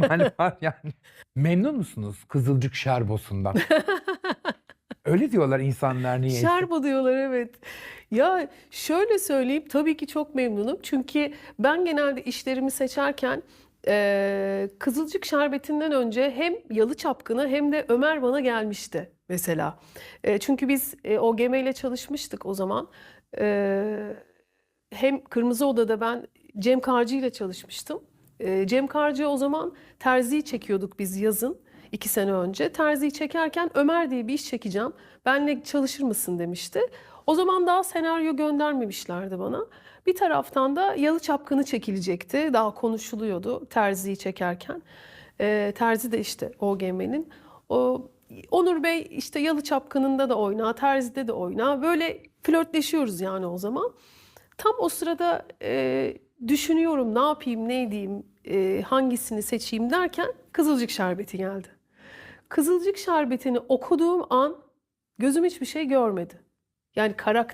var yani. Memnun musunuz Kızılcık Şerbos'undan? Öyle diyorlar insanlar niyeyse. Şerbo diyorlar evet. Ya şöyle söyleyeyim tabii ki çok memnunum. Çünkü ben genelde işlerimi seçerken eee, Kızılcık Şerbeti'nden önce hem Yalı Çapkını hem de Ömer bana gelmişti mesela. Eee, çünkü biz e, OGM ile çalışmıştık o zaman. Eee, hem Kırmızı Oda'da ben Cem Karcı ile çalışmıştım. Eee, Cem Karcı o zaman terziyi çekiyorduk biz yazın. iki sene önce. Terziyi çekerken Ömer diye bir iş çekeceğim. Benle çalışır mısın demişti. O zaman daha senaryo göndermemişlerdi bana. Bir taraftan da Yalı Çapkını çekilecekti. Daha konuşuluyordu terziyi çekerken. Eee, terzi de işte OGM'nin. O Onur Bey işte Yalı Çapkını'nda da oyna, Terzi'de de oyna. Böyle flörtleşiyoruz yani o zaman. Tam o sırada e, düşünüyorum ne yapayım, ne edeyim, e, hangisini seçeyim derken Kızılcık Şerbeti geldi. Kızılcık Şerbeti'ni okuduğum an gözüm hiçbir şey görmedi. Yani karakter